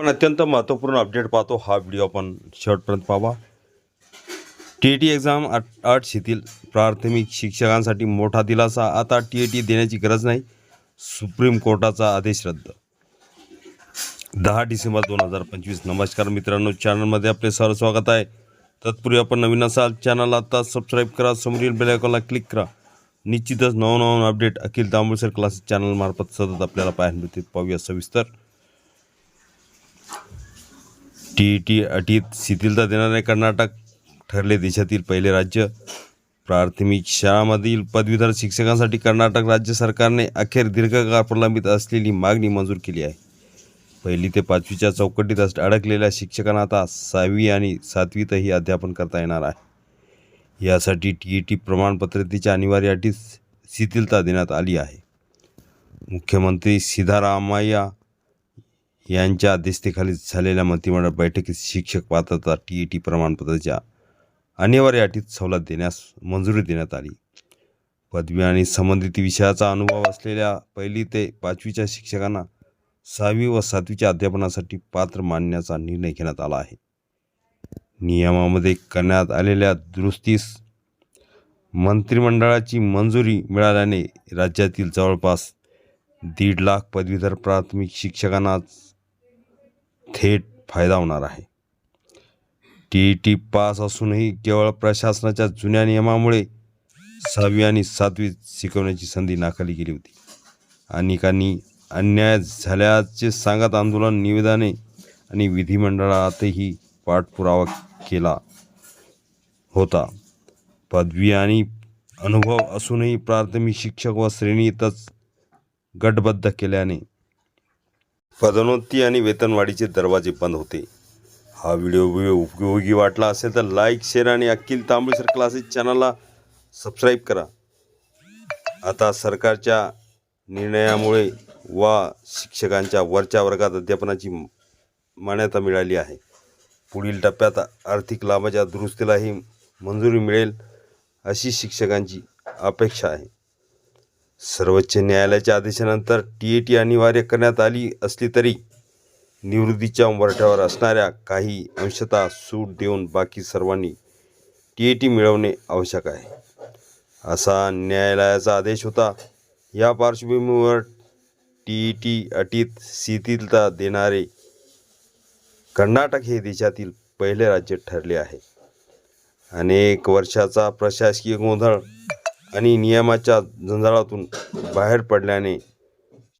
पण अत्यंत महत्त्वपूर्ण अपडेट पाहतो. हा व्हिडिओ आपण शेवटपर्यंत पाहावा. टी ई टी एक्झाम आठ आठ शिथिल. प्राथमिक शिक्षकांसाठी मोठा दिलासा. आता टी ई टी देण्याची गरज नाही. सुप्रीम कोर्टाचा आदेश रद्द. दहा डिसेंबर दोन हजार पंचवीस. नमस्कार मित्रांनो. चॅनलमध्ये आपले सर स्वागत आहे. तत्पूर्वी आपण नवीन असाल चॅनलला आता सबस्क्राईब करा. समोरील बेलायकॉनला क्लिक करा. निश्चितच नवनवन अपडेट अखिल तांबुळसर क्लासेस चॅनलमार्फत सतत आपल्याला पाहायला मिळते पाहूया सविस्तर. टी ई टी अटीत शिथिलता देणारे कर्नाटक ठरले देशातील पहिले राज्य. प्राथमिक शाळांमधील पदवीधर शिक्षकांसाठी कर्नाटक राज्य सरकारने अखेर दीर्घकाळ प्रलंबित असलेली मागणी मंजूर केली आहे. पहिली ते पाचवीच्या चौकटीत अस- अडकलेल्या शिक्षकांना आता सहावी आणि सातवीतही अध्यापन करता येणार आहे. यासाठी टी ई टी प्रमाणपत्रतेच्या अनिवार्य अटीत शिथिलता देण्यात आली आहे. मुख्यमंत्री सिद्धारामय्या यांच्या अध्यक्षतेखाली झालेल्या मंत्रिमंडळ बैठकीत शिक्षक पात्रता टी ई टी प्रमाणपत्राच्या अनिवार्य अटीत सवलत देण्यास मंजुरी देण्यात आली. पदवी आणि संबंधित विषयाचा अनुभव असलेल्या पहिली ते पाचवीच्या शिक्षकांना सहावी व सातवीच्या अध्यापनासाठी पात्र मानण्याचा निर्णय घेण्यात आला आहे. नियमामध्ये करण्यात आलेल्या दुरुस्तीस मंत्रिमंडळाची मंजुरी मिळाल्याने राज्यातील जवळपास दीड लाख पदवीधर प्राथमिक शिक्षकांना थेट फायदा होणार आहे. टी ई टी पास असूनही केवळ प्रशासनाच्या जुन्या नियमामुळे सहावी आणि सातवी शिकवण्याची संधी नाकारली गेली होती. अनेकांनी अन्याय झाल्याचे सांगत आंदोलन निवेदने आणि विधिमंडळातही पाठपुरावा केला होता. पदवी आणि अनुभव असूनही प्राथमिक शिक्षक व श्रेणीतच गटबद्ध केल्याने पदोन्नती आणि वेतनवाढीचे दरवाजे बंद होते. हा व्हिडिओ उपयोगी वाटला असेल तर लाईक शेअर आणि अखिल तांबळेसर क्लासेस चॅनलला सबस्क्राईब करा. आता सरकारच्या निर्णयामुळे वा शिक्षकांच्या वरच्या वर्गात अध्यापनाची मान्यता मिळाली आहे. पुढील टप्प्यात आर्थिक लाभाच्या दुरुस्तीलाही मंजुरी मिळेल अशी शिक्षकांची अपेक्षा आहे. सर्वोच्च न्यायालयाच्या आदेशानंतर टी ए टी अनिवार्य करण्यात आली असली तरी निवृत्तीच्या उंबरठ्यावर असणाऱ्या काही अंशतः सूट देऊन बाकी सर्वांनी टी ए टी मिळवणे आवश्यक आहे. असा न्यायालयाचा आदेश होता. या पार्श्वभूमीवर टी ई टी अटीत शिथिलता देणारे कर्नाटक हे देशातील पहिले राज्य ठरले आहे. अनेक वर्षाचा प्रशासकीय गोंधळ आणि नियमाच्या जंजाळातून बाहेर पडल्याने